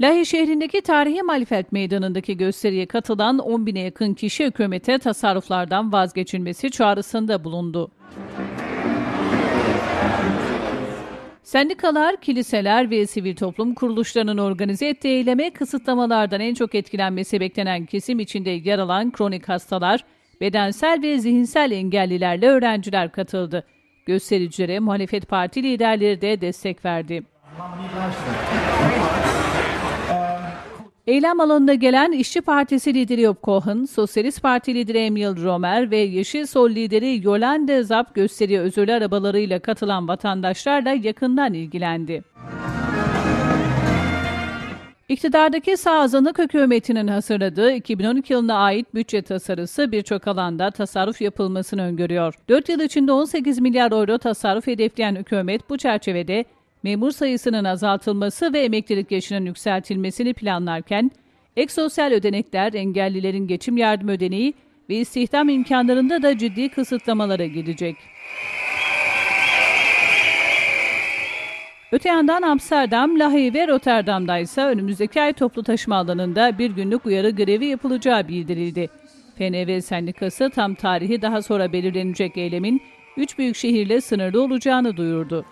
Lahey şehrindeki tarihi Malifert Meydanı'ndaki gösteriye katılan 10 bine yakın kişi hükümete tasarruflardan vazgeçilmesi çağrısında bulundu. Sendikalar, kiliseler ve sivil toplum kuruluşlarının organize ettiği eyleme kısıtlamalardan en çok etkilenmesi beklenen kesim içinde yer alan kronik hastalar, bedensel ve zihinsel engellilerle öğrenciler katıldı. Göstericilere muhalefet parti liderleri de destek verdi. Eylem alanına gelen İşçi Partisi lideri Job Cohen, Sosyalist Parti lideri Emil Romer ve Yeşil Sol lideri Yolande Zap gösteriye özürlü arabalarıyla katılan vatandaşlarla yakından ilgilendi. İktidardaki sağ azınlık hükümetinin hazırladığı 2012 yılına ait bütçe tasarısı birçok alanda tasarruf yapılmasını öngörüyor. 4 yıl içinde 18 milyar euro tasarruf hedefleyen hükümet bu çerçevede memur sayısının azaltılması ve emeklilik yaşının yükseltilmesini planlarken, ek sosyal ödenekler, engellilerin geçim yardım ödeneği ve istihdam imkanlarında da ciddi kısıtlamalara gidecek. Öte yandan Amsterdam, Lahey ve Rotterdam'da ise önümüzdeki ay toplu taşıma alanında bir günlük uyarı grevi yapılacağı bildirildi. FNV Sendikası tam tarihi daha sonra belirlenecek eylemin üç büyük şehirle sınırlı olacağını duyurdu.